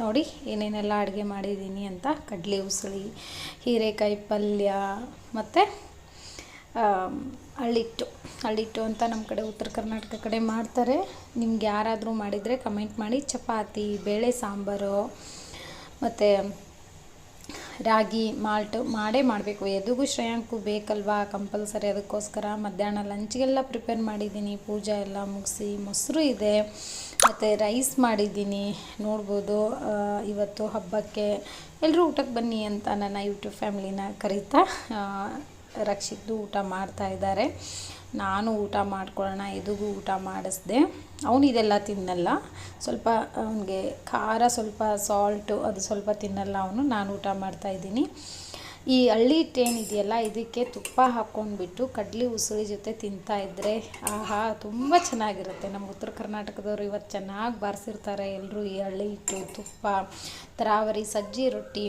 ನೋಡಿ, ಏನೇನೆಲ್ಲ ಅಡುಗೆ ಮಾಡಿದ್ದೀನಿ ಅಂತ. ಕಡಲೆ ಉಸಳಿ, ಹೀರೆಕಾಯಿ ಪಲ್ಯ, ಮತ್ತು ಅಳ್ಳಿಟ್ಟು. ಅಳ್ಳಿಟ್ಟು ಅಂತ ನಮ್ಮ ಕಡೆ ಉತ್ತರ ಕರ್ನಾಟಕ ಕಡೆ ಮಾಡ್ತಾರೆ. ನಿಮ್ಗೆ ಯಾರಾದರೂ ಮಾಡಿದರೆ ಕಮೆಂಟ್ ಮಾಡಿ. ಚಪಾತಿ, ಬೇಳೆ ಸಾಂಬಾರು, ಮತ್ತು ರಾಗಿ, ಮಾಲ್ಟ್ ಮಾಡೇ ಮಾಡಬೇಕು. ಎದುಗೂ ಶ್ರೇಯಾಂಕು ಬೇಕಲ್ವಾ? ಕಂಪಲ್ಸರಿ ಅದಕ್ಕೋಸ್ಕರ ಮಧ್ಯಾಹ್ನ ಲಂಚ್ಗೆಲ್ಲ ಪ್ರಿಪೇರ್ ಮಾಡಿದ್ದೀನಿ. ಪೂಜೆ ಎಲ್ಲ ಮುಗಿಸಿ ಮೊಸರು ಇದೆ. ಮತ್ತು ರೈಸ್ ಮಾಡಿದ್ದೀನಿ. ನೋಡ್ಬೋದು ಇವತ್ತು ಹಬ್ಬಕ್ಕೆ ಎಲ್ಲರೂ ಊಟಕ್ಕೆ ಬನ್ನಿ ಅಂತ ನನ್ನ ಯೂಟ್ಯೂಬ್ ಫ್ಯಾಮ್ಲಿನ ಕರೀತಾ ರಕ್ಷಿದ್ದು ಊಟ ಮಾಡ್ತಾ ಇದ್ದಾರೆ. ನಾನು ಊಟ ಮಾಡ್ಕೊಳ್ಳೋಣ, ಎದುಗೂ ಊಟ ಮಾಡಿಸ್ದೆ. ಅವನು ಇದೆಲ್ಲ ತಿನ್ನಲ್ಲ. ಸ್ವಲ್ಪ ಅವನಿಗೆ ಖಾರ, ಸ್ವಲ್ಪ ಸಾಲ್ಟು ಅದು ಸ್ವಲ್ಪ ತಿನ್ನಲ್ಲ ಅವನು. ನಾನು ಊಟ ಮಾಡ್ತಾ ಇದ್ದೀನಿ. ಈ ಹಳ್ಳಿ ಹಿಟ್ಟು ಇದೆಯಲ್ಲ, ಇದಕ್ಕೆ ತುಪ್ಪ ಹಾಕ್ಕೊಂಡ್ಬಿಟ್ಟು ಕಡ್ಲಿ ಉಸುಳಿ ಜೊತೆ ತಿಂತಾ ಇದ್ದರೆ ಆಹಾ, ತುಂಬ ಚೆನ್ನಾಗಿರುತ್ತೆ. ನಮ್ಮ ಉತ್ತರ ಕರ್ನಾಟಕದವರು ಇವತ್ತು ಚೆನ್ನಾಗಿ ಬಾರಿಸಿರ್ತಾರೆ ಎಲ್ಲರೂ ಈ ಹಳ್ಳಿ ಹಿಟ್ಟು ತುಪ್ಪ, ತರಾವರಿ, ಸಜ್ಜಿ ರೊಟ್ಟಿ,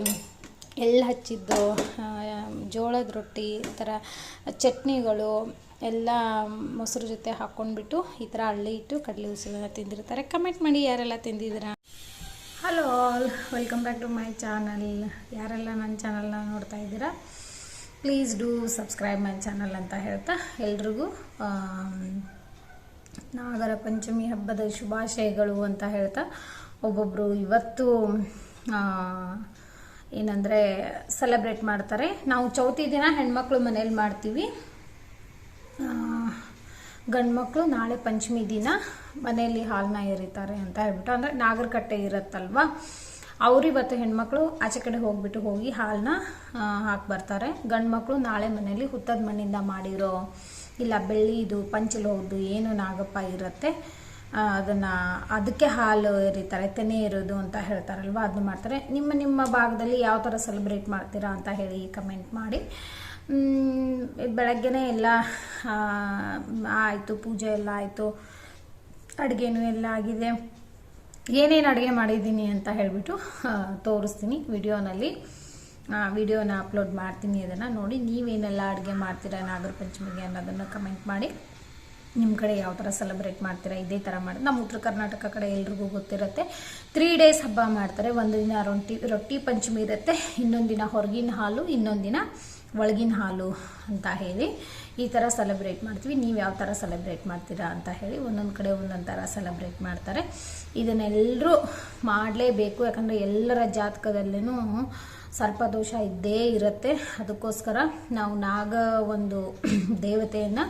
ಎಳ್ಳು ಹಚ್ಚಿದ್ದು ಜೋಳದ ರೊಟ್ಟಿ, ಈ ಥರ ಚಟ್ನಿಗಳು ಎಲ್ಲ ಮೊಸರು ಜೊತೆ ಹಾಕ್ಕೊಂಡ್ಬಿಟ್ಟು ಈ ಥರ ಹಳ್ಳಿ ಇಟ್ಟು ಕಡಲೆ ಉಸಿರನ್ನು ತಿಂದಿರ್ತಾರೆ. ಕಮೆಂಟ್ ಮಾಡಿ ಯಾರೆಲ್ಲ ತಿಂದಿದ್ದೀರಾ? Hello all welcome back to my channel ಯಾರೆಲ್ಲ ನನ್ನ ಚಾನಲ್ನ ನೋಡ್ತಾ ಇದ್ದೀರಾ? Please do subscribe my channel ಅಂತ ಹೇಳ್ತಾ ಎಲ್ರಿಗೂ ನಾಗರ ಪಂಚಮಿ ಹಬ್ಬದ ಶುಭಾಶಯಗಳು ಅಂತ ಹೇಳ್ತಾ ಒಬ್ಬೊಬ್ಬರು ಇವತ್ತು ಏನಂದರೆ ಸೆಲೆಬ್ರೇಟ್ ಮಾಡ್ತಾರೆ. ನಾವು ಚೌತಿ ದಿನ ಹೆಣ್ಮಕ್ಳು ಮನೇಲಿ ಮಾಡ್ತೀವಿ. ಗಂಡು ಮಕ್ಕಳು ನಾಳೆ ಪಂಚಮಿ ದಿನ ಮನೆಯಲ್ಲಿ ಹಾಲನ್ನ ಎರಿತಾರೆ ಅಂತ ಹೇಳ್ಬಿಟ್ಟು, ಅಂದರೆ ನಾಗರಕಟ್ಟೆ ಇರುತ್ತಲ್ವ ಅವ್ರು ಇವತ್ತು ಹೆಣ್ಮಕ್ಳು ಆಚೆ ಕಡೆ ಹೋಗ್ಬಿಟ್ಟು ಹೋಗಿ ಹಾಲನ್ನ ಹಾಕಿ ಬರ್ತಾರೆ. ಗಂಡು ಮಕ್ಕಳು ನಾಳೆ ಮನೆಯಲ್ಲಿ ಹುತ್ತದ ಮಣ್ಣಿಂದ ಮಾಡಿರೋ, ಇಲ್ಲ ಬೆಳ್ಳಿದು ಪಂಚಲೋದು ಏನು ನಾಗಪ್ಪ ಇರುತ್ತೆ ಅದನ್ನು ಅದಕ್ಕೆ ಹಾಲು ಎರಿತಾರೆ, ತೆನೆ ಇರೋದು ಅಂತ ಹೇಳ್ತಾರಲ್ವ ಅದನ್ನ ಮಾಡ್ತಾರೆ. ನಿಮ್ಮ ನಿಮ್ಮ ಭಾಗದಲ್ಲಿ ಯಾವ ಥರ ಸೆಲೆಬ್ರೇಟ್ ಮಾಡ್ತೀರಾ ಅಂತ ಹೇಳಿ ಕಮೆಂಟ್ ಮಾಡಿ. ಬೆಳಗ್ಗೆನೇ ಎಲ್ಲ ಆಯಿತು, ಪೂಜೆ ಎಲ್ಲ ಆಯಿತು, ಅಡುಗೆನೂ ಎಲ್ಲ ಆಗಿದೆ. ಏನೇನು ಅಡುಗೆ ಮಾಡಿದ್ದೀನಿ ಅಂತ ಹೇಳಿಬಿಟ್ಟು ತೋರಿಸ್ತೀನಿ ವಿಡಿಯೋನಲ್ಲಿ. ವಿಡಿಯೋನ ಅಪ್ಲೋಡ್ ಮಾಡ್ತೀನಿ ಅದನ್ನು ನೋಡಿ. ನೀವೇನೆಲ್ಲ ಅಡುಗೆ ಮಾಡ್ತೀರಾ ನಾಗರ ಪಂಚಮಿಗೆ ಅನ್ನೋದನ್ನು ಕಮೆಂಟ್ ಮಾಡಿ. ನಿಮ್ಮ ಕಡೆ ಯಾವ ಥರ ಸೆಲೆಬ್ರೇಟ್ ಮಾಡ್ತೀರಾ? ಇದೇ ಥರ ಮಾಡಿ, ನಮ್ಮ ಉತ್ತರ ಕರ್ನಾಟಕ ಕಡೆ ಎಲ್ರಿಗೂ ಗೊತ್ತಿರುತ್ತೆ. ತ್ರೀ ಡೇಸ್ ಹಬ್ಬ ಮಾಡ್ತಾರೆ. ಒಂದು ದಿನ ರೊಟ್ಟಿ ರೊಟ್ಟಿ ಪಂಚಮಿ ಇರುತ್ತೆ. ಇನ್ನೊಂದು ದಿನ ಹೊರಗಿನ ಹಾಲು, ಇನ್ನೊಂದು ದಿನ ಒಳಗಿನ ಹಾಲು ಅಂತ ಹೇಳಿ ಈ ಥರ ಸೆಲೆಬ್ರೇಟ್ ಮಾಡ್ತೀವಿ. ನೀವು ಯಾವ ಥರ ಸೆಲೆಬ್ರೇಟ್ ಮಾಡ್ತೀರಾ ಅಂತ ಹೇಳಿ ಒಂದೊಂದು ಕಡೆ ಒಂದೊಂದು ಥರ ಸೆಲೆಬ್ರೇಟ್ ಮಾಡ್ತಾರೆ. ಇದನ್ನೆಲ್ಲರೂ ಮಾಡಲೇಬೇಕು. ಯಾಕಂದರೆ ಎಲ್ಲರ ಜಾತಕದಲ್ಲೂ ಸರ್ಪದೋಷ ಇದ್ದೇ ಇರುತ್ತೆ. ಅದಕ್ಕೋಸ್ಕರ ನಾವು ನಾಗ ಒಂದು ದೇವತೆಯನ್ನು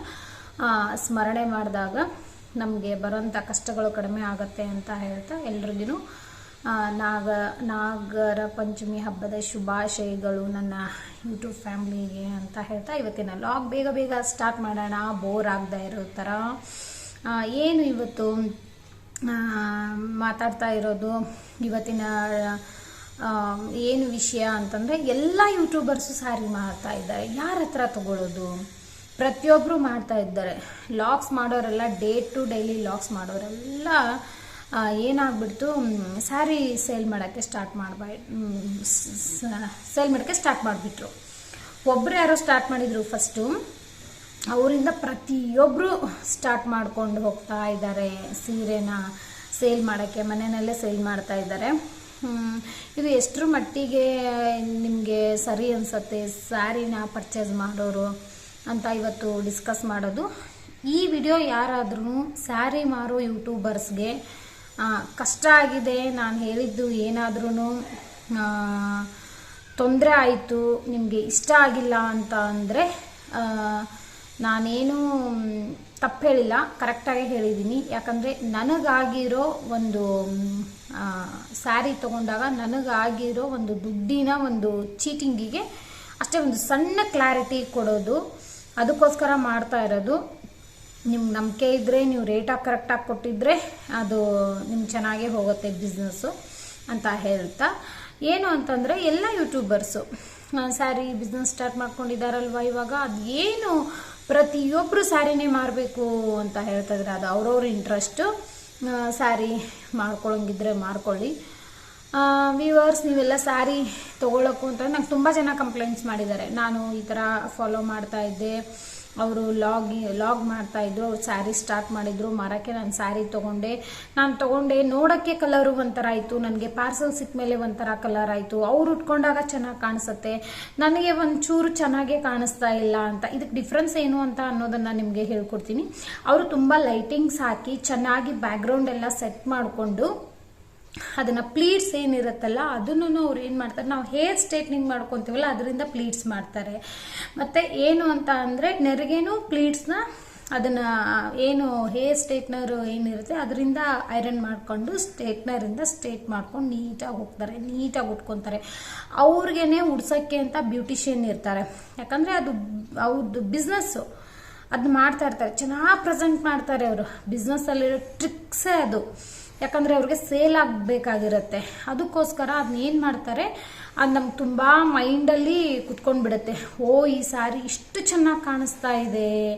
ಸ್ಮರಣೆ ಮಾಡಿದಾಗ ನಮಗೆ ಬರೋಂಥ ಕಷ್ಟಗಳು ಕಡಿಮೆ ಆಗುತ್ತೆ ಅಂತ ಹೇಳ್ತಾ ಎಲ್ರಿಗೂ ನಾಗ, ನಾಗರ ಪಂಚಮಿ ಹಬ್ಬದ ಶುಭಾಶಯಗಳು ನನ್ನ ಯೂಟ್ಯೂಬ್ ಫ್ಯಾಮ್ಲಿಗೆ ಅಂತ ಹೇಳ್ತಾ ಇವತ್ತಿನ ಲಾಗ್ ಬೇಗ ಬೇಗ ಸ್ಟಾರ್ಟ್ ಮಾಡೋಣ. ಬೋರ್ ಆಗದೆ ಇರೋ ಥರ. ಏನು ಇವತ್ತು? ಮಾತಾಡ್ತಾ ಇರೋದು ಇವತ್ತಿನ ಏನು ವಿಷಯ ಅಂತಂದರೆ ಎಲ್ಲ ಯೂಟ್ಯೂಬರ್ಸು ಸಾರಿ ಮಾಡ್ತಾ ಇದ್ದಾರೆ. ಯಾರ ಹತ್ರ ತಗೊಳ್ಳೋದು ಪ್ರತಿಯೊಬ್ಬರು ಮಾಡ್ತಾ ಇದ್ದಾರೆ. ಲಾಗ್ಸ್ ಮಾಡೋರೆಲ್ಲ ಡೇ ಟು ಡೈಲಿ ಲಾಗ್ಸ್ ಮಾಡೋರೆಲ್ಲ ಏನಾಗ್ಬಿಡ್ತು ಸ್ಯಾರಿ ಸೇಲ್ ಮಾಡೋಕ್ಕೆ ಸ್ಟಾರ್ಟ್ ಮಾಡ್ಬಾ ಸೇಲ್ ಮಾಡೋಕ್ಕೆ ಸ್ಟಾರ್ಟ್ ಮಾಡಿಬಿಟ್ರು. ಒಬ್ಬರು ಯಾರೋ ಸ್ಟಾರ್ಟ್ ಮಾಡಿದರು ಫಸ್ಟು ಅವರಿಂದ ಪ್ರತಿಯೊಬ್ಬರು ಸ್ಟಾರ್ಟ್ ಮಾಡ್ಕೊಂಡು ಹೋಗ್ತಾ ಇದ್ದಾರೆ. ಸೀರೆನ ಸೇಲ್ ಮಾಡೋಕ್ಕೆ, ಮನೆಯಲ್ಲೇ ಸೇಲ್ ಮಾಡ್ತಾ ಇದ್ದಾರೆ. ಇದು ಎಷ್ಟರ ಮಟ್ಟಿಗೆ ನಿಮಗೆ ಸರಿ ಅನಿಸುತ್ತೆ? ಸ್ಯಾರಿನ ಪರ್ಚೇಸ್ ಮಾಡೋರು ಅಂತ ಇವತ್ತು ಡಿಸ್ಕಸ್ ಮಾಡೋದು. ಈ ವಿಡಿಯೋ ಯಾರಾದ್ರೂ ಸ್ಯಾರಿ ಮಾರೋ ಯೂಟ್ಯೂಬರ್ಸ್ಗೆ ಕಷ್ಟ ಆಗಿದೆ. ನಾನು ಹೇಳಿದ್ದು ಏನಾದ್ರೂ ತೊಂದರೆ ಆಯಿತು, ನಿಮಗೆ ಇಷ್ಟ ಆಗಿಲ್ಲ ಅಂತ ಅಂದರೆ ನಾನೇನು ತಪ್ಪು ಹೇಳಿಲ್ಲ ಕರೆಕ್ಟಾಗಿ ಹೇಳಿದ್ದೀನಿ. ಯಾಕಂದರೆ ನನಗಾಗಿರೋ ಒಂದು ಸ್ಯಾರಿ ತೊಗೊಂಡಾಗ ನನಗಾಗಿರೋ ಒಂದು ದುಡ್ಡಿನ ಒಂದು ಚೀಟಿಂಗಿಗೆ ಅಷ್ಟೇ ಒಂದು ಸಣ್ಣ ಕ್ಲಾರಿಟಿ ಕೊಡೋದು, ಅದಕ್ಕೋಸ್ಕರ ಮಾಡ್ತಾ ಇರೋದು. ನಿಮ್ಗೆ ನಂಬಿಕೆ ಇದ್ದರೆ ನೀವು ರೇಟಾಗಿ ಕರೆಕ್ಟಾಗಿ ಕೊಟ್ಟಿದ್ರೆ ಅದು ನಿಮ್ಗೆ ಚೆನ್ನಾಗೇ ಹೋಗುತ್ತೆ ಬಿಸ್ನೆಸ್ಸು ಅಂತ ಹೇಳ್ತಾ. ಏನು ಅಂತಂದರೆ, ಎಲ್ಲ ಯೂಟ್ಯೂಬರ್ಸು ಸ್ಯಾರಿ ಬಿಸ್ನೆಸ್ ಸ್ಟಾರ್ಟ್ ಮಾಡ್ಕೊಂಡಿದ್ದಾರಲ್ವ ಇವಾಗ? ಅದು ಏನು ಪ್ರತಿಯೊಬ್ಬರು ಸ್ಯಾರಿನೇ ಮಾರಬೇಕು ಅಂತ ಹೇಳ್ತಾ ಇದ್ದಾರೆ ಅದು ಅವ್ರವ್ರ ಇಂಟ್ರೆಸ್ಟು ಸ್ಯಾರಿ ಮಾಡ್ಕೊಳ್ಳೋಂಗಿದ್ರೆ ಮಾಡ್ಕೊಳ್ಳಿ ವ್ಯೂವರ್ಸ್ ನೀವೆಲ್ಲ ಸ್ಯಾರಿ ತೊಗೊಳಕ್ಕೂ ಅಂತ, ನಂಗೆ ತುಂಬ ಜನ ಕಂಪ್ಲೇಂಟ್ಸ್ ಮಾಡಿದ್ದಾರೆ. ನಾನು ಈ ಥರ ಫಾಲೋ ಮಾಡ್ತಾ ಇದ್ದೆ. ಅವರು ಲಾಗ್ ಲಾಗ್ ಮಾಡ್ತಾ ಇದ್ರು, ಅವ್ರು ಸ್ಯಾರಿ ಸ್ಟಾರ್ಟ್ ಮಾಡಿದ್ರು. ಮಾರಕ್ಕೆ ನಾನು ಸ್ಯಾರಿ ತೊಗೊಂಡೆ. ನಾನು ತೊಗೊಂಡೆ. ನೋಡೋಕ್ಕೆ ಕಲರು ಒಂಥರ ಆಯಿತು. ನನಗೆ ಪಾರ್ಸಲ್ ಸಿಕ್ಕ ಮೇಲೆ ಒಂಥರ ಕಲರ್ ಆಯಿತು. ಅವ್ರು ಉಟ್ಕೊಂಡಾಗ ಚೆನ್ನಾಗಿ ಕಾಣಿಸುತ್ತೆ. ನನಗೆ ಒಂಚೂರು ಚೆನ್ನಾಗೇ ಕಾಣಿಸ್ತಾ ಇಲ್ಲ ಅಂತ. ಇದಕ್ಕೆ ಡಿಫ್ರೆನ್ಸ್ ಏನು ಅಂತ ಅನ್ನೋದನ್ನು ನಿಮಗೆ ಹೇಳ್ಕೊಡ್ತೀನಿ. ಅವರು ತುಂಬ ಲೈಟಿಂಗ್ಸ್ ಹಾಕಿ ಚೆನ್ನಾಗಿ ಬ್ಯಾಕ್ಗ್ರೌಂಡ್ ಎಲ್ಲ ಸೆಟ್ ಮಾಡಿಕೊಂಡು ಅದನ್ನ ಪ್ಲೀಟ್ಸ್ ಏನಿರುತ್ತಲ್ಲ ಅದನ್ನು ಅವ್ರು ಏನು ಮಾಡ್ತಾರೆ, ನಾವು ಹೇರ್ ಸ್ಟ್ರೇಟ್ನಿಂಗ್ ಮಾಡ್ಕೊತೀವಲ್ಲ, ಅದರಿಂದ ಪ್ಲೀಟ್ಸ್ ಮಾಡ್ತಾರೆ. ಮತ್ತೆ ಏನು ಅಂತ ಅಂದರೆ, ನೆರಿಗೇನು ಪ್ಲೀಟ್ಸ್ನ ಅದನ್ನ, ಏನು ಹೇರ್ ಸ್ಟ್ರೇಟ್ನರ್ ಏನಿರುತ್ತೆ, ಅದರಿಂದ ಐರನ್ ಮಾಡಿಕೊಂಡು ಸ್ಟ್ರೇಟ್ನರಿಂದ ಸ್ಟ್ರೇಟ್ ಮಾಡ್ಕೊಂಡು ನೀಟಾಗಿ ಹೋಗ್ತಾರೆ, ನೀಟಾಗಿ ಉಟ್ಕೊತಾರೆ. ಅವ್ರಿಗೇನೆ ಉಡ್ಸೋಕ್ಕೆ ಅಂತ ಬ್ಯೂಟಿಷಿಯನ್ ಇರ್ತಾರೆ. ಯಾಕಂದರೆ ಅದು ಅವ್ರದ್ದು ಬಿಸ್ನೆಸ್ಸು ಅದು ಮಾಡ್ತಾ ಇರ್ತಾರೆ. ಚೆನ್ನಾಗಿ ಪ್ರೆಸೆಂಟ್ ಮಾಡ್ತಾರೆ ಅವರು. ಬಿಸ್ನೆಸ್ಸಲ್ಲಿರೋ ಟ್ರಿಕ್ಸೇ ಅದು. ಯಾಕಂದರೆ ಅವ್ರಿಗೆ ಸೇಲ್ ಆಗಬೇಕಾಗಿರುತ್ತೆ. ಅದಕ್ಕೋಸ್ಕರ ಅದನ್ನ ಏನು ಮಾಡ್ತಾರೆ, ಅದು ನಮ್ಗೆ ತುಂಬ ಮೈಂಡಲ್ಲಿ ಕುತ್ಕೊಂಡು ಬಿಡುತ್ತೆ. ಓ, ಈ ಸಾರಿ ಇಷ್ಟು ಚೆನ್ನಾಗಿ ಕಾಣಿಸ್ತಾ ಇದೆ.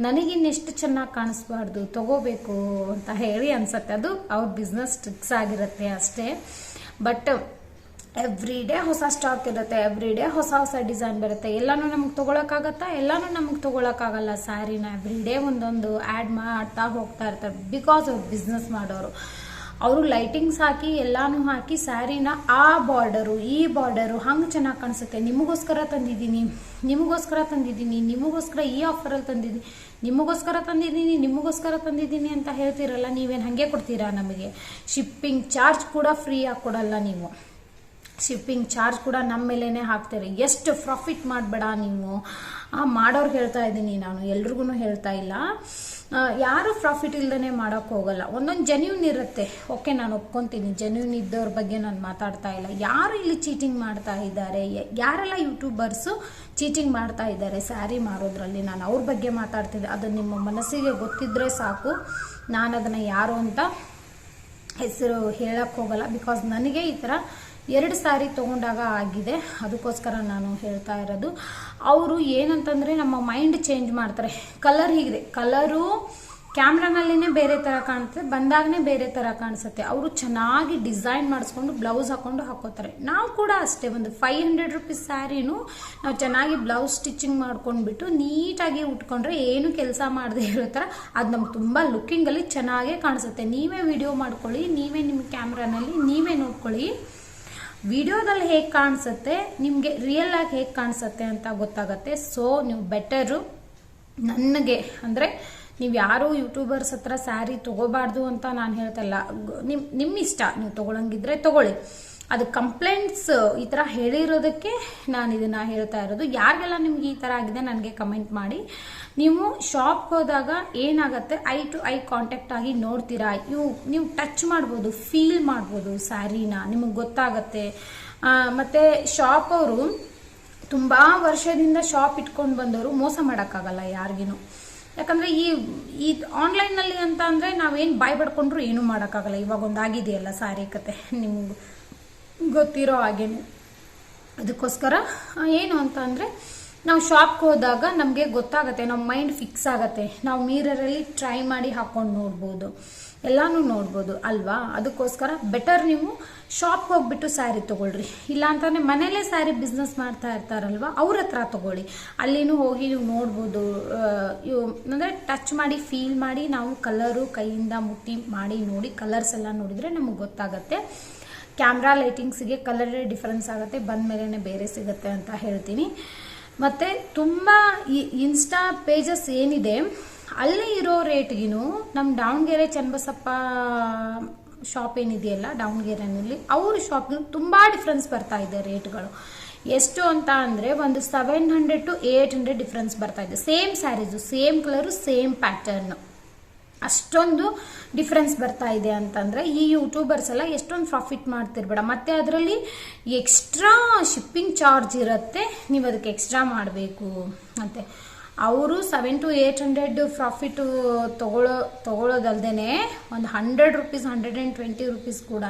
ನನಗಿನ್ನೆಷ್ಟು ಚೆನ್ನಾಗಿ ಕಾಣಿಸ್ಬಾರ್ದು, ತಗೋಬೇಕು ಅಂತ ಹೇಳಿ ಅನ್ಸುತ್ತೆ. ಅದು ಅವ್ರ ಬಿಸ್ನೆಸ್ ಟ್ರಿಕ್ಸ್ ಆಗಿರುತ್ತೆ ಅಷ್ಟೇ. ಬಟ್ ಎವ್ರಿ ಡೇ ಹೊಸ ಸ್ಟಾಕ್ ಇರುತ್ತೆ ಎವ್ರಿ ಡೇ ಹೊಸ ಹೊಸ ಡಿಸೈನ್ ಬರುತ್ತೆ. ಎಲ್ಲಾನು ನಮಗೆ ತೊಗೊಳಕ್ಕಾಗತ್ತಾ? ಎಲ್ಲಾನು ನಮಗೆ ತೊಗೊಳಕ್ಕಾಗಲ್ಲ. ಸ್ಯಾರಿನ ಎವ್ರಿ ಡೇ ಒಂದೊಂದು ಆ್ಯಡ್ ಮಾಡ್ತಾ ಹೋಗ್ತಾ ಇರ್ತಾರೆ ಬಿಕಾಸ್ ಅವ್ರು ಬಿಸ್ನೆಸ್ ಮಾಡೋರು. ಅವರು ಲೈಟಿಂಗ್ಸ್ ಹಾಕಿ, ಎಲ್ಲಾನು ಹಾಕಿ ಸ್ಯಾರಿನ ಆ ಬಾರ್ಡರು ಈ ಬಾರ್ಡರು ಹಂಗೆ ಚೆನ್ನಾಗಿ ಕಾಣಿಸುತ್ತೆ. ನಿಮಗೋಸ್ಕರ ತಂದಿದ್ದೀನಿ ನಿಮಗೋಸ್ಕರ ತಂದಿದ್ದೀನಿ, ನಿಮಗೋಸ್ಕರ ಈ ಆಫರಲ್ಲಿ ತಂದಿದ್ದೀನಿ, ನಿಮಗೋಸ್ಕರ ತಂದಿದ್ದೀನಿ ನಿಮಗೋಸ್ಕರ ತಂದಿದ್ದೀನಿ ಅಂತ ಹೇಳ್ತೀರಲ್ಲ, ನೀವೇನು ಹಾಗೆ ಕೊಡ್ತೀರಾ ನಮಗೆ? ಶಿಪ್ಪಿಂಗ್ ಚಾರ್ಜ್ ಕೂಡ ಫ್ರೀ ಆಗಿ ಕೊಡಲ್ಲ ನೀವು. ಶಿಪ್ಪಿಂಗ್ ಚಾರ್ಜ್ ಕೂಡ ನಮ್ಮ ಮೇಲೇ ಹಾಕ್ತಾರೆ ಎಷ್ಟು ಪ್ರಾಫಿಟ್ ಮಾಡಬೇಡ ನೀವು? ಮಾಡೋರು ಹೇಳ್ತಾ ಇದ್ದೀನಿ ನಾನು ಎಲ್ರಿಗೂ ಹೇಳ್ತಾ ಇಲ್ಲ. ಯಾರು ಪ್ರಾಫಿಟ್ ಇಲ್ದೇ ಮಾಡೋಕ್ಕೆ ಹೋಗಲ್ಲ. ಒಂದೊಂದು ಜೆನ್ಯೂನ್ ಇರುತ್ತೆ. ಓಕೆ, ನಾನು ಒಪ್ಕೊತೀನಿ. ಜೆನ್ಯೂನ್ ಇದ್ದವ್ರ ಬಗ್ಗೆ ನಾನು ಮಾತಾಡ್ತಾ ಇಲ್ಲ. ಯಾರು ಇಲ್ಲಿ ಚೀಟಿಂಗ್ ಮಾಡ್ತಾ ಇದ್ದಾರೆ? ಯಾರೆಲ್ಲ ಯೂಟ್ಯೂಬರ್ಸು ಚೀಟಿಂಗ್ ಮಾಡ್ತಾ ಇದ್ದಾರೆ? ಸ್ಯಾರಿ ಮಾರೋದ್ರಲ್ಲಿ ನಾನು ಅವ್ರ ಬಗ್ಗೆ ಮಾತಾಡ್ತಿದ್ದೆ. ಅದು ನಿಮ್ಮ ಮನಸ್ಸಿಗೆ ಗೊತ್ತಿದ್ರೆ ಸಾಕು. ನಾನು ಅದನ್ನು ಯಾರು ಅಂತ ಹೆಸರು ಹೇಳಕ್ಕೆ ಹೋಗಲ್ಲ. ಬಿಕಾಸ್ ನನಗೆ ಈ ಥರ ಎರಡು ಸಾರಿ ತೊಗೊಂಡಾಗ ಆಗಿದೆ. ಅದಕ್ಕೋಸ್ಕರ ನಾನು ಹೇಳ್ತಾ ಇರೋದು, ಅವರು ಏನಂತಂದರೆ ನಮ್ಮ ಮೈಂಡ್ ಚೇಂಜ್ ಮಾಡ್ತಾರೆ. ಕಲರ್ ಹೀಗಿದೆ. ಕಲರು ಕ್ಯಾಮ್ರಾನಲ್ಲಿನೇ ಬೇರೆ ಥರ ಕಾಣುತ್ತೆ ಬಂದಾಗನೇ ಬೇರೆ ಥರ ಕಾಣಿಸುತ್ತೆ. ಅವರು ಚೆನ್ನಾಗಿ ಡಿಸೈನ್ ಮಾಡಿಸ್ಕೊಂಡು ಬ್ಲೌಸ್ ಹಾಕೊಂಡು ಹಾಕೋತಾರೆ. ನಾವು ಕೂಡ ಅಷ್ಟೇ, ಒಂದು ಫೈವ್ ಹಂಡ್ರೆಡ್ ರುಪೀಸ್ ಸ್ಯಾರಿನೂ ನಾವು ಚೆನ್ನಾಗಿ ಬ್ಲೌಸ್ ಸ್ಟಿಚಿಂಗ್ ಮಾಡ್ಕೊಂಡ್ಬಿಟ್ಟು ನೀಟಾಗಿ ಉಟ್ಕೊಂಡ್ರೆ ಏನು ಕೆಲಸ ಮಾಡದೆ ಇರೋ ಥರ ಅದು ನಮ್ಗೆ ತುಂಬ ಲುಕ್ಕಿಂಗಲ್ಲಿ ಚೆನ್ನಾಗೇ ಕಾಣಿಸುತ್ತೆ. ನೀವೇ ವಿಡಿಯೋ ಮಾಡ್ಕೊಳ್ಳಿ, ನೀವೇ ನಿಮ್ಮ ಕ್ಯಾಮ್ರಾನಲ್ಲಿ ನೀವೇ ನೋಡ್ಕೊಳ್ಳಿ. ವಿಡಿಯೋದಲ್ಲಿ ಹೇಗೆ ಕಾಣಿಸುತ್ತೆ, ನಿಮಗೆ ರಿಯಲ್ ಆಗಿ ಹೇಗೆ ಕಾಣಿಸುತ್ತೆ ಅಂತ ಗೊತ್ತಾಗತ್ತೆ. ಸೊ ನೀವು ಬೆಟರು ನನಗೆ, ಅಂದರೆ ನೀವು ಯಾರೂ ಯೂಟ್ಯೂಬರ್ಸ್ ಹತ್ರ ಸ್ಯಾರಿ ತೊಗೋಬಾರ್ದು ಅಂತ ನಾನು ಹೇಳ್ತಲ್ಲ ನಿಮ್ಮ ನಿಮ್ಮ ಇಷ್ಟ ನೀವು ತೊಗೊಳಂಗಿದ್ರೆ ತೊಗೊಳ್ಳಿ. ಅದು ಕಂಪ್ಲೇಂಟ್ಸ್ ಈ ಥರ ಹೇಳಿರೋದಕ್ಕೆ ನಾನು ಇದನ್ನು ಹೇಳ್ತಾ ಇರೋದು. ಯಾರಿಗೆಲ್ಲ ನಿಮ್ಗೆ ಈ ಥರ ಆಗಿದೆ ನನಗೆ ಕಮೆಂಟ್ ಮಾಡಿ. ನೀವು ಶಾಪ್ಗೆ ಹೋದಾಗ ಏನಾಗುತ್ತೆ? ಐ ಟು ಐ ಕಾಂಟ್ಯಾಕ್ಟ್ ಆಗಿ ನೋಡ್ತೀರಾ? ಇವು ನೀವು ಟಚ್ ಮಾಡ್ಬೋದು ಫೀಲ್ ಮಾಡ್ಬೋದು ಸ್ಯಾರಿನ ನಿಮಗೆ ಗೊತ್ತಾಗತ್ತೆ. ಮತ್ತೆ ಶಾಪ್ ಅವರು ತುಂಬ ವರ್ಷದಿಂದ ಶಾಪ್ ಇಟ್ಕೊಂಡು ಬಂದವರು ಮೋಸ ಮಾಡೋಕ್ಕಾಗಲ್ಲ ಯಾರಿಗೂ ಯಾಕಂದರೆ ಈ ಈ ಆನ್ಲೈನಲ್ಲಿ ಅಂತ ಅಂದರೆ ನಾವೇನು ಬಾಯ್ ಪಡ್ಕೊಂಡ್ರು ಏನೂ ಮಾಡೋಕ್ಕಾಗಲ್ಲ. ಇವಾಗ ಒಂದಾಗಿದೆಯಲ್ಲ ಸಾರಿ ಕತೆ. ನಿಮ್ಗೆ ಗೊತ್ತಿರೋ ಹಾಗೇನೆ. ಅದಕ್ಕೋಸ್ಕರ ಏನು ಅಂತ ಅಂದರೆ, ನಾವು ಶಾಪ್ಗೆ ಹೋದಾಗ ನಮಗೆ ಗೊತ್ತಾಗತ್ತೆ ನಮ್ಮ ಮೈಂಡ್ ಫಿಕ್ಸ್ ಆಗತ್ತೆ. ನಾವು ಮೀರರಲ್ಲಿ ಟ್ರೈ ಮಾಡಿ ಹಾಕೊಂಡು ನೋಡ್ಬೋದು. ಎಲ್ಲಾನು ನೋಡ್ಬೋದು, ಅಲ್ವಾ? ಅದಕ್ಕೋಸ್ಕರ ಬೆಟರ್ ನೀವು ಶಾಪ್ಗೆ ಹೋಗ್ಬಿಟ್ಟು ಸ್ಯಾರಿ ತಗೊಳ್ರಿ. ಇಲ್ಲ ಅಂತಂದ್ರೆ ಮನೇಲೇ ಸ್ಯಾರಿ ಬಿಸ್ನೆಸ್ ಮಾಡ್ತಾ ಇರ್ತಾರಲ್ವ, ಅವ್ರ ಹತ್ರ ತಗೊಳ್ಳಿ. ಅಲ್ಲಿನೂ ಹೋಗಿ ನೀವು ನೋಡ್ಬೋದು ಅಂದರೆ ಟಚ್ ಮಾಡಿ ಫೀಲ್ ಮಾಡಿ, ನಾವು ಕಲರು ಕೈಯಿಂದ ಮುಟ್ಟಿ ಮಾಡಿ, ನೋಡಿ ಕಲರ್ಸ್ ಎಲ್ಲ ನೋಡಿದರೆ ನಮಗೆ ಗೊತ್ತಾಗತ್ತೆ. ಕ್ಯಾಮ್ರಾ ಲೈಟಿಂಗ್ಸ್ಗೆ ಕಲರ್ ಡಿಫ್ರೆನ್ಸ್ ಆಗುತ್ತೆ, ಬಂದ ಮೇಲೇ ಬೇರೆ ಸಿಗುತ್ತೆ ಅಂತ ಹೇಳ್ತೀನಿ. ಮತ್ತು ತುಂಬ ಇನ್ಸ್ಟಾ ಪೇಜಸ್ ಏನಿದೆ, ಅಲ್ಲಿ ಇರೋ ರೇಟ್ಗಿನೂ ನಮ್ಮ ದಾವಣಗೆರೆ ಚನ್ನಬಸಪ್ಪ ಶಾಪ್ ಏನಿದೆಯಲ್ಲ, ದಾವಣಗೆರೆನಲ್ಲಿ, ಅವ್ರ ಶಾಪ್ಗೆ ತುಂಬ ಡಿಫ್ರೆನ್ಸ್ ಬರ್ತಾ ಇದೆ ರೇಟ್ಗಳು. ಎಷ್ಟು ಅಂತ ಅಂದರೆ ಒಂದು seven hundred to eight hundred difference ಬರ್ತಾ ಇದೆ. Same saris, same colour, same pattern ಅಷ್ಟೊಂದು ಡಿಫ್ರೆನ್ಸ್ ಬರ್ತಾ ಇದೆ ಅಂತಂದ್ರೆ ಈ ಯೂಟ್ಯೂಬರ್ಸ್ ಎಲ್ಲ ಎಷ್ಟೊಂದು ಪ್ರಾಫಿಟ್ ಮಾಡ್ತಿರ್ಬೇಡ. ಮತ್ತೆ ಅದರಲ್ಲಿ ಎಕ್ಸ್ಟ್ರಾ ಶಿಪ್ಪಿಂಗ್ ಚಾರ್ಜ್ ಇರುತ್ತೆ. ನೀವು ಅದಕ್ಕೆ ಎಕ್ಸ್ಟ್ರಾ ಮಾಡಬೇಕು ಮತ್ತೆ ಅವರು seven to eight hundred profit ತಗೊಳ್ಳೋ ತಗೊಳ್ಳೋದಲ್ದೇ ಒಂದು hundred rupees hundred and twenty rupees ಕೂಡ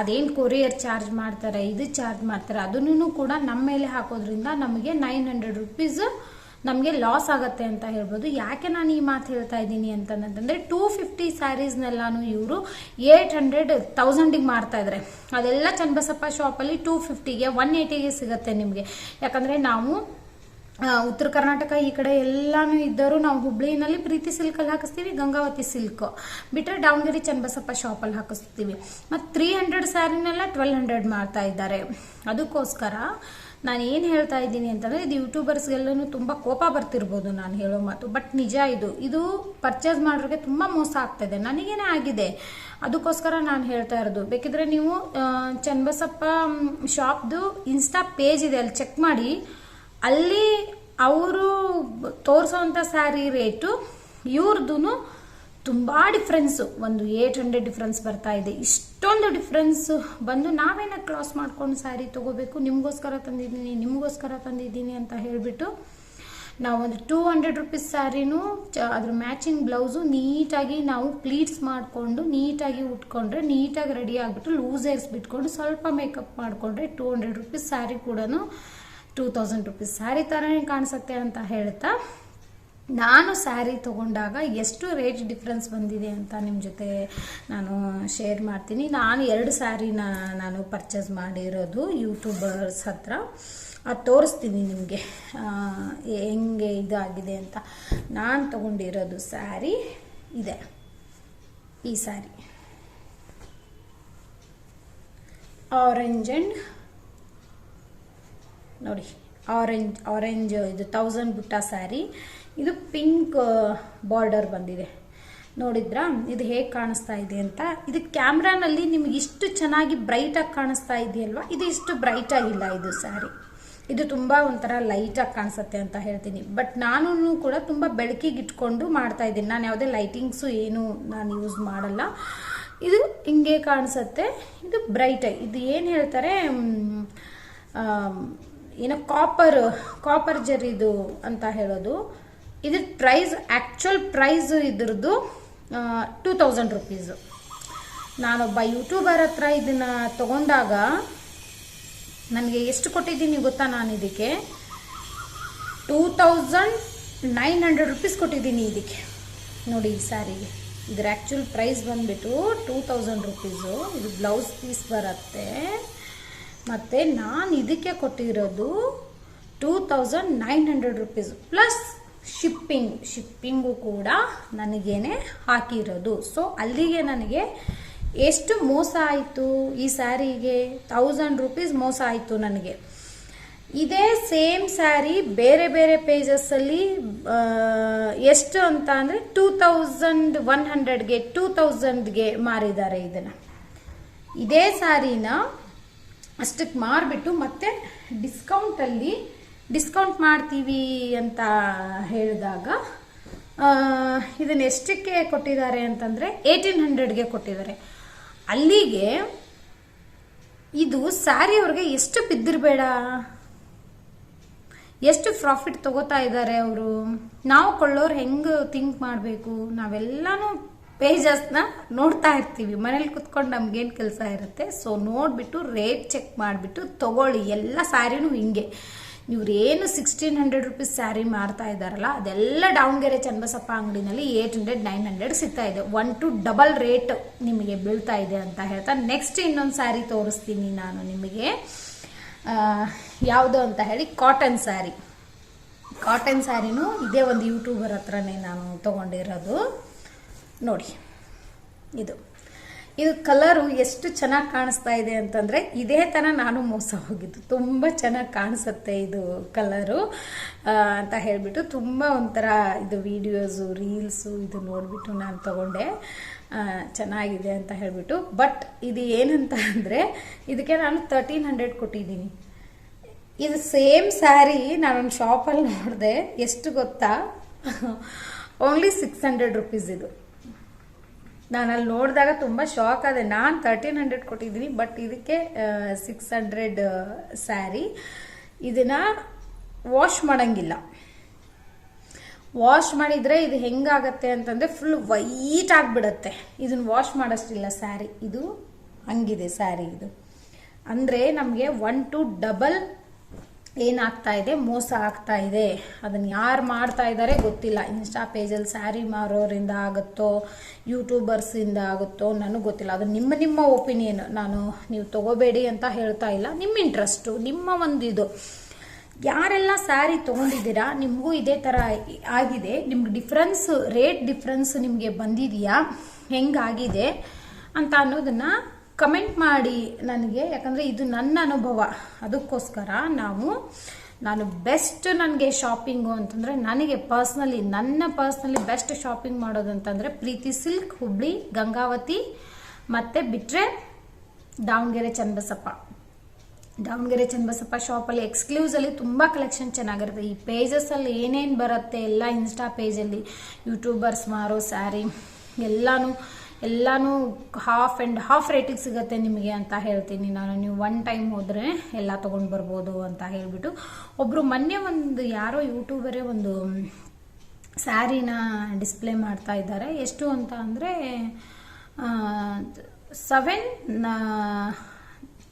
ಅದೇನು ಕೊರಿಯರ್ ಚಾರ್ಜ್ ಮಾಡ್ತಾರೆ, ಇದು ಚಾರ್ಜ್ ಮಾಡ್ತಾರೆ ಅದನ್ನು ಕೂಡ ನಮ್ಮ ಮೇಲೆ ಹಾಕೋದ್ರಿಂದ ನಮಗೆ ನೈನ್ ಹಂಡ್ರೆಡ್ ರುಪೀಸ್ ನಮಗೆ ಲಾಸ್ ಆಗುತ್ತೆ ಅಂತ ಹೇಳ್ಬೋದು. ಯಾಕೆ ನಾನು ಈ ಮಾತು ಹೇಳ್ತಾ ಇದ್ದೀನಿ ಅಂತಂದ್ರೆ ಟೂ ಫಿಫ್ಟಿ ಸ್ಯಾರೀಸ್ನೆಲ್ಲಾನು ಇವರು ಏಟ್ ಹಂಡ್ರೆಡ್ ತೌಸಂಡಿಗೆ ಮಾರ್ತಾ ಇದ್ದಾರೆ ಅದೆಲ್ಲ ಚನ್ನಬಸಪ್ಪ ಶಾಪಲ್ಲಿ ಟೂ ಫಿಫ್ಟಿಗೆ ಒನ್ ಏಯ್ಟಿಗೆ ಸಿಗುತ್ತೆ ನಿಮಗೆ. ಯಾಕಂದರೆ ನಾವು ಉತ್ತರ ಕರ್ನಾಟಕ ಈ ಕಡೆ ಎಲ್ಲಾನು ಇದ್ದರೂ ನಾವು ಹುಬ್ಳಿನಲ್ಲಿ ಪ್ರೀತಿ ಸಿಲ್ಕಲ್ಲಿ ಹಾಕಿಸ್ತೀವಿ, ಗಂಗಾವತಿ ಸಿಲ್ಕ್. ಬಿಟ್ಟರೆ ದಾವಣಗೆರೆ ಚನ್ನಬಸಪ್ಪ ಶಾಪಲ್ಲಿ ಹಾಕಿಸ್ತೀವಿ. ಮತ್ತು ತ್ರೀ ಹಂಡ್ರೆಡ್ ಸ್ಯಾರಿನೆಲ್ಲ ಟ್ವೆಲ್ ಹಂಡ್ರೆಡ್ ಮಾಡ್ತಾ ಇದ್ದಾರೆ. ಅದಕ್ಕೋಸ್ಕರ ನಾನು ಏನು ಹೇಳ್ತಾ ಇದ್ದೀನಿ ಅಂತಂದರೆ ಇದು ಯೂಟ್ಯೂಬರ್ಸ್ಗೆಲ್ಲೂ ತುಂಬ ಕೋಪ ಬರ್ತಿರ್ಬೋದು ನಾನು ಹೇಳೋ ಮಾತು. ಬಟ್ ನಿಜ ಇದು. ಇದು ಪರ್ಚೇಸ್ ಮಾಡೋರಿಗೆ ತುಂಬ ಮೋಸ ಆಗ್ತಾಯಿದೆ ನನಗೇನೇ ಆಗಿದೆ. ಅದಕ್ಕೋಸ್ಕರ ನಾನು ಹೇಳ್ತಾ ಇರೋದು. ಬೇಕಿದ್ರೆ ನೀವು ಚನ್ನಬಸಪ್ಪ ಶಾಪ್ದು ಇನ್ಸ್ಟಾ ಪೇಜ್ ಇದೆ. ಅಲ್ಲಿ ಚೆಕ್ ಮಾಡಿ. ಅಲ್ಲಿ ಅವರು ತೋರಿಸೋವಂಥ ಸ್ಯಾರಿ ರೇಟು ಇವ್ರದ್ದು ತುಂಬ ಡಿಫ್ರೆನ್ಸು ಒಂದು ಏಟ್ ಹಂಡ್ರೆಡ್ ಡಿಫ್ರೆನ್ಸ್ ಬರ್ತಾ ಇದೆ. ಇಷ್ಟೊಂದು ಡಿಫ್ರೆನ್ಸ್ ಬಂದು ನಾವೇನ ಕ್ರಾಸ್ ಮಾಡ್ಕೊಂಡು ಸ್ಯಾರಿ ತಗೋಬೇಕು, ನಿಮಗೋಸ್ಕರ ತಂದಿದ್ದೀನಿ ನಿಮಗೋಸ್ಕರ ತಂದಿದ್ದೀನಿ ಅಂತ ಹೇಳಿಬಿಟ್ಟು ನಾವೊಂದು ಟೂ ಹಂಡ್ರೆಡ್ ರುಪೀಸ್ ಸ್ಯಾರಿನೂ ಅದ್ರ ಮ್ಯಾಚಿಂಗ್ ಬ್ಲೌಸು ನೀಟಾಗಿ ನಾವು ಪ್ಲೀಟ್ಸ್ ಮಾಡಿಕೊಂಡು, ನೀಟಾಗಿ ಉಟ್ಕೊಂಡ್ರೆ, ನೀಟಾಗಿ ರೆಡಿ ಆಗಿಬಿಟ್ಟು ಲೂಸ್ ಏರ್ಸ್ ಬಿಟ್ಕೊಂಡು ಸ್ವಲ್ಪ ಮೇಕಪ್ ಮಾಡಿಕೊಂಡ್ರೆ ಟೂ ಹಂಡ್ರೆಡ್ ರುಪೀಸ್ ಸ್ಯಾರಿ ಕೂಡ ಟೂ ತೌಸಂಡ್ ರುಪೀಸ್ ಸ್ಯಾರಿ ಥರನೇ ಕಾಣಿಸುತ್ತೆ ಅಂತ ಹೇಳ್ತಾ ನಾನು ಸ್ಯಾರಿ ತೊಗೊಂಡಾಗ ಎಷ್ಟು ರೇಟ್ ಡಿಫ್ರೆನ್ಸ್ ಬಂದಿದೆ ಅಂತ ನಿಮ್ಮ ಜೊತೆ ನಾನು ಶೇರ್ ಮಾಡ್ತೀನಿ. ನಾನು ಎರಡು ಸ್ಯಾರಿನ ನಾನು ಪರ್ಚೇಸ್ ಮಾಡಿರೋದು ಯೂಟ್ಯೂಬರ್ಸ್ ಹತ್ರ. ಅದು ತೋರಿಸ್ತೀನಿ ನಿಮಗೆ. ಹೆಂಗೆ ಇದಾಗಿದೆ ಅಂತ. ನಾನು ತೊಗೊಂಡಿರೋದು ಸ್ಯಾರಿ ಇದೆ. ಈ ಸ್ಯಾರಿ ಆರೆಂಜ್ ಆ್ಯಂಡ್ ನೋಡಿ ಆರೆಂಜ್ ಆರೆಂಜ್ ಇದು ತೌಸಂಡ್ ಬುಟ್ಟ ಸ್ಯಾರಿ ಇದು ಪಿಂಕ್ ಬಾರ್ಡರ್ ಬಂದಿದೆ. ನೋಡಿದ್ರಾ? ಇದು ಹೇಗೆ ಕಾಣಿಸ್ತಾ ಇದೆ ಅಂತ. ಇದು ಕ್ಯಾಮ್ರಾನಲ್ಲಿ ನಿಮ್ಗೆ ಇಷ್ಟು ಚೆನ್ನಾಗಿ ಬ್ರೈಟಾಗಿ ಕಾಣಿಸ್ತಾ ಇದೆಯಲ್ವಾ? ಇದು ಇಷ್ಟು ಬ್ರೈಟ್ ಆಗಿಲ್ಲ ಇದು ಸ್ಯಾರಿ ಇದು ತುಂಬ ಒಂಥರ ಲೈಟಾಗಿ ಕಾಣಿಸುತ್ತೆ ಅಂತ ಹೇಳ್ತೀನಿ. ಬಟ್ ನಾನು ಕೂಡ ತುಂಬ ಬೆಳಕಿಗೆ ಇಟ್ಕೊಂಡು ಮಾಡ್ತಾ ಇದ್ದೀನಿ. ನಾನು ಯಾವುದೇ ಲೈಟಿಂಗ್ಸು ಏನು ನಾನು ಯೂಸ್ ಮಾಡಲ್ಲ. ಇದು ಹಿಂಗೆ ಕಾಣಿಸುತ್ತೆ. ಇದು ಬ್ರೈಟಾಗಿ ಇದು ಏನು ಹೇಳ್ತಾರೆ? ಏನೋ ಕಾಪರ್ ಕಾಪರ್ ಜರಿದು ಅಂತ ಹೇಳೋದು. ಇದ್ರ ಪ್ರೈಸ್ ಆ್ಯಕ್ಚುಯಲ್ ಪ್ರೈಸ್ ಇದ್ರದ್ದು ಟೂ ತೌಸಂಡ್ ರುಪೀಸು ನಾನೊಬ್ಬ ಯೂಟ್ಯೂಬರ್ ಹತ್ರ ಇದನ್ನು ತಗೊಂಡಾಗ ನನಗೆ ಎಷ್ಟು ಕೊಟ್ಟಿದ್ದೀನಿ ಗೊತ್ತಾ ನಾನು ಇದಕ್ಕೆ? Two thousand nine hundred rupees ಕೊಟ್ಟಿದ್ದೀನಿ ಇದಕ್ಕೆ. ನೋಡಿ ಈ ಸ್ಯಾರಿಗೆ ಇದ್ರ ಆ್ಯಕ್ಚುಲ್ ಪ್ರೈಸ್ ಬಂದುಬಿಟ್ಟು ಟೂ ತೌಸಂಡ್ ರುಪೀಸು ಇದು ಬ್ಲೌಸ್ ಪೀಸ್ ಬರುತ್ತೆ. ಮತ್ತು ನಾನು ಇದಕ್ಕೆ ಕೊಟ್ಟಿರೋದು two thousand nine hundred rupees plus shipping, shipping ಕೂಡ ನನಗೇನೆ ಹಾಕಿರೋದು. ಸೊ ಅಲ್ಲಿಗೆ ನನಗೆ ಎಷ್ಟು ಮೋಸ ಆಯಿತು? ಈ ಸ್ಯಾರಿಗೆ ತೌಸಂಡ್ ರುಪೀಸ್ ಮೋಸ ಆಯಿತು ನನಗೆ. ಇದೇ ಸೇಮ್ ಸ್ಯಾರಿ ಬೇರೆ ಬೇರೆ ಪೇಜಸ್ಸಲ್ಲಿ ಎಷ್ಟು ಅಂತ ಅಂದರೆ ಟೂ ತೌಸಂಡ್ ಒನ್ ಹಂಡ್ರೆಡ್ಗೆ ಟೂ ತೌಸಂಡ್ಗೆ ಮಾರಿದ್ದಾರೆ ಇದನ್ನು. ಇದೇ ಸ್ಯಾರಿನ ಅಷ್ಟಕ್ಕೆ ಮಾರಿಬಿಟ್ಟು ಮತ್ತೆ ಡಿಸ್ಕೌಂಟಲ್ಲಿ ಡಿಸ್ಕೌಂಟ್ ಮಾಡ್ತೀವಿ ಅಂತ ಹೇಳಿದಾಗ ಇದನ್ನ ಎಷ್ಟಕ್ಕೆ ಕೊಟ್ಟಿದ್ದಾರೆ ಅಂತಂದರೆ ಏಯ್ಟೀನ್ ಹಂಡ್ರೆಡ್ಗೆ ಕೊಟ್ಟಿದ್ದಾರೆ. ಅಲ್ಲಿಗೆ ಇದು ಸ್ಯಾರಿ ಅವ್ರಿಗೆ ಎಷ್ಟು ಬಿದ್ದಿರಬೇಡ? ಎಷ್ಟು ಪ್ರಾಫಿಟ್ ತಗೋತಾ ಇದ್ದಾರೆ ಅವರು? ನಾವು ಕೊಳ್ಳೋರು ಹೆಂಗೆ ಥಿಂಕ್ ಮಾಡಬೇಕು? ನಾವೆಲ್ಲನೂ ಪೇಜಸ್ನ ನೋಡ್ತಾ ಇರ್ತೀವಿ. ಮನೇಲಿ ಕುತ್ಕೊಂಡು ನಮ್ಗೇನು ಕೆಲಸ ಇರುತ್ತೆ? ಸೊ ನೋಡಿಬಿಟ್ಟು ರೇಟ್ ಚೆಕ್ ಮಾಡಿಬಿಟ್ಟು ತೊಗೊಳ್ಳಿ. ಎಲ್ಲ ಸ್ಯಾರಿನೂ ಹಿಂಗೆ. ಇವ್ರೇನು ಸಿಕ್ಸ್ಟೀನ್ ಹಂಡ್ರೆಡ್ ರುಪೀಸ್ ಸ್ಯಾರಿ ಮಾರ್ತಾ ಇದ್ದಾರಲ್ಲ, ಅದೆಲ್ಲ ದಾವಣಗೆರೆ ಚನ್ನಬಸಪ್ಪ ಅಂಗಡಿನಲ್ಲಿ ಏಟ್ ಹಂಡ್ರೆಡ್ ನೈನ್ ಹಂಡ್ರೆಡ್ ಸಿಗ್ತಾ ಇದೆ. ಒನ್ ಟು ಡಬಲ್ ರೇಟ್ ನಿಮಗೆ ಬೀಳ್ತಾ ಇದೆ ಅಂತ ಹೇಳ್ತಾ ನೆಕ್ಸ್ಟ್ ಇನ್ನೊಂದು ಸ್ಯಾರಿ ತೋರಿಸ್ತೀನಿ ನಾನು ನಿಮಗೆ. ಯಾವುದು ಅಂತ ಹೇಳಿ ಕಾಟನ್ ಸ್ಯಾರಿ ಕಾಟನ್ ಸ್ಯಾರಿನೂ ಇದೇ ಒಂದು ಯೂಟ್ಯೂಬರ್ ಹತ್ರನೇ ನಾನು ತೊಗೊಂಡಿರೋದು. ನೋಡಿ, ಇದು. ಇದು ಕಲರು ಎಷ್ಟು ಚೆನ್ನಾಗಿ ಕಾಣಿಸ್ತಾ ಇದೆ ಅಂತಂದರೆ ಇದೇ ಥರ ನಾನು ಮೋಸ ಹೋಗಿದ್ದು. ತುಂಬ ಚೆನ್ನಾಗಿ ಕಾಣಿಸುತ್ತೆ ಇದು ಕಲರು ಅಂತ ಹೇಳಿಬಿಟ್ಟು ತುಂಬ ಒಂಥರ ಇದು ವೀಡಿಯೋಸು ರೀಲ್ಸು ಇದು ನೋಡಿಬಿಟ್ಟು ನಾನು ತಗೊಂಡೆ. ಚೆನ್ನಾಗಿದೆ ಅಂತ ಹೇಳಿಬಿಟ್ಟು. ಬಟ್ ಇದು ಏನಂತ ಅಂದರೆ ಇದಕ್ಕೆ ನಾನು ತರ್ಟೀನ್ ಹಂಡ್ರೆಡ್ ಕೊಟ್ಟಿದ್ದೀನಿ. ಇದು ಸೇಮ್ ಸ್ಯಾರಿ ನಾನೊಂದು ಶಾಪಲ್ಲಿ ನೋಡಿದೆ. ಎಷ್ಟು ಗೊತ್ತಾ? ಓನ್ಲಿ ಸಿಕ್ಸ್ ಹಂಡ್ರೆಡ್ ರುಪೀಸ್ ಇದು. ನಾನು ನೋಡಿದಾಗ ತುಂಬ ಶಾಕ್ ಆದೆ. ನಾನು ತರ್ಟೀನ್ ಹಂಡ್ರೆಡ್ ಕೊಟ್ಟಿದ್ದೀನಿ ಬಟ್ ಇದಕ್ಕೆ ಸಿಕ್ಸ್ ಹಂಡ್ರೆಡ್ ಸ್ಯಾರಿ ಇದನ್ನು ವಾಶ್ ಮಾಡೋಂಗಿಲ್ಲ. ವಾಶ್ ಮಾಡಿದರೆ ಇದು ಹೆಂಗಾಗತ್ತೆ ಅಂತಂದರೆ ಫುಲ್ ವೈಟ್ ಆಗಿಬಿಡತ್ತೆ. ಇದನ್ನು ವಾಶ್ ಮಾಡೋಷ್ಟಿಲ್ಲ ಸ್ಯಾರಿ ಇದು ಹಂಗಿದೆ ಸ್ಯಾರಿ ಇದು. ಅಂದರೆ ನಮಗೆ ಒನ್ ಟು ಡಬಲ್ ಏನಾಗ್ತಾ ಇದೆ? ಮೋಸ ಆಗ್ತಾ ಇದೆ. ಅದನ್ನು ಯಾರು ಮಾಡ್ತಾ ಇದ್ದಾರೆ ಗೊತ್ತಿಲ್ಲ. ಇನ್ಸ್ಟಾ ಪೇಜಲ್ಲಿ ಸ್ಯಾರಿ ಮಾರೋರಿಂದ ಆಗುತ್ತೋ ಯೂಟ್ಯೂಬರ್ಸಿಂದ ಆಗುತ್ತೋ ನನಗೆ ಗೊತ್ತಿಲ್ಲ. ಅದು ನಿಮ್ಮ ನಿಮ್ಮ ಒಪಿನಿಯನ್ ನಾನು ನೀವು ತಗೋಬೇಡಿ ಅಂತ ಹೇಳ್ತಾ ಇಲ್ಲ. ನಿಮ್ಮ ಇಂಟ್ರೆಸ್ಟು ನಿಮ್ಮ ಒಂದು ಇದು. ಯಾರೆಲ್ಲ ಸ್ಯಾರಿ ತೊಗೊಂಡಿದ್ದೀರಾ, ನಿಮಗೂ ಇದೇ ಥರ ಆಗಿದೆ. ನಿಮ್ಗೆ ಡಿಫ್ರೆನ್ಸ್ ರೇಟ್ ಡಿಫ್ರೆನ್ಸ್ ನಿಮಗೆ ಬಂದಿದೆಯಾ? ಹೆಂಗಾಗಿದೆ ಅಂತ ಅನ್ನೋದನ್ನ ಕಮೆಂಟ್ ಮಾಡಿ ನನಗೆ, ಯಾಕಂದರೆ ಇದು ನನ್ನ ಅನುಭವ. ಅದಕ್ಕೋಸ್ಕರ ನಾವು, ನಾನು ಬೆಸ್ಟ್ ನನಗೆ ಶಾಪಿಂಗು ಅಂತಂದರೆ ನನಗೆ ಪರ್ಸ್ನಲಿ ನನ್ನ ಪರ್ಸ್ನಲಿ ಬೆಸ್ಟ್ ಶಾಪಿಂಗ್ ಮಾಡೋದಂತಂದರೆ ಪ್ರೀತಿ ಸಿಲ್ಕ್ ಹುಬ್ಳಿ, ಗಂಗಾವತಿ, ಮತ್ತು ಬಿಟ್ಟರೆ ದಾವಣಗೆರೆ ಚನ್ನಬಸಪ್ಪ. ದಾವಣಗೆರೆ ಚನ್ನಬಸಪ್ಪ ಶಾಪಲ್ಲಿ ಎಕ್ಸ್ಕ್ಲೂಸಲ್ಲಿ ತುಂಬ ಕಲೆಕ್ಷನ್ ಚೆನ್ನಾಗಿರುತ್ತೆ. ಈ ಪೇಜಸ್ಸಲ್ಲಿ ಏನೇನು ಬರುತ್ತೆ ಎಲ್ಲ ಇನ್ಸ್ಟಾ ಪೇಜಲ್ಲಿ ಯೂಟ್ಯೂಬರ್ಸ್ ಮಾರೋ ಸ್ಯಾರಿ ಎಲ್ಲಾನು ಎಲ್ಲಾನು ಹಾಫ್ ಆ್ಯಂಡ್ ಹಾಫ್ ರೇಟಿಗೆ ಸಿಗುತ್ತೆ ನಿಮಗೆ ಅಂತ ಹೇಳ್ತೀನಿ ನಾನು. ನೀವು ಒನ್ ಟೈಮ್ ಹೋದರೆ ಎಲ್ಲ ತೊಗೊಂಡು ಬರ್ಬೋದು ಅಂತ ಹೇಳಿಬಿಟ್ಟು. ಒಬ್ಬರು ಮೊನ್ನೆ ಒಂದು ಯಾರೋ ಯೂಟ್ಯೂಬರೇ ಒಂದು ಸ್ಯಾರಿನ ಡಿಸ್ಪ್ಲೇ ಮಾಡ್ತಾ ಇದ್ದಾರೆ. ಎಷ್ಟು ಅಂತ ಅಂದರೆ ಸೆವೆನ್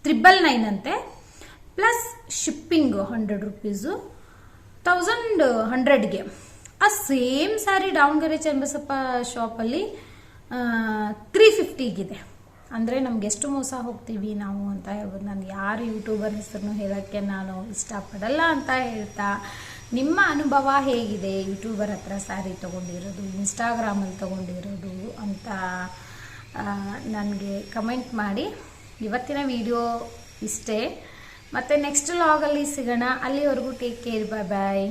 ತ್ರಿಬಲ್ ನೈನ್ ಅಂತೆ. Plus shipping hundred rupees thousand ಹಂಡ್ರೆಡ್ಗೆ ಆ ಸೇಮ್ ಸ್ಯಾರಿ ದಾವಣಗೆರೆ ಚೆನ್ನಬಸಪ್ಪ ಶಾಪಲ್ಲಿ ತ್ರೀ ಫಿಫ್ಟಿಗಿದೆ ಅಂದರೆ ನಮ್ಗೆ ಎಷ್ಟು ಮೋಸ ಹೋಗ್ತೀವಿ ನಾವು ಅಂತ ಹೇಳ್ಬೋದು. ನಾನು ಯಾರು ಯೂಟ್ಯೂಬರ್ ಹೆಸರನ್ನು ಹೇಳೋಕ್ಕೆ ನಾನು ಇಷ್ಟಪಡಲ್ಲ ಅಂತ ಹೇಳ್ತಾ, ನಿಮ್ಮ ಅನುಭವ ಹೇಗಿದೆ ಯೂಟ್ಯೂಬರ್ ಹತ್ರ ಸ್ಯಾರಿ ತೊಗೊಂಡಿರೋದು ಇನ್ಸ್ಟಾಗ್ರಾಮಲ್ಲಿ ತೊಗೊಂಡಿರೋದು ಅಂತ ನನಗೆ ಕಮೆಂಟ್ ಮಾಡಿ. ಇವತ್ತಿನ ವಿಡಿಯೋ ಇಷ್ಟೇ. ಮತ್ತು ನೆಕ್ಸ್ಟ್ ಲಾಗಲ್ಲಿ ಸಿಗೋಣ. ಅಲ್ಲಿವರೆಗೂ ಟೇಕ್ ಕೇರ್ ಬಾಯ್ ಬಾಯ್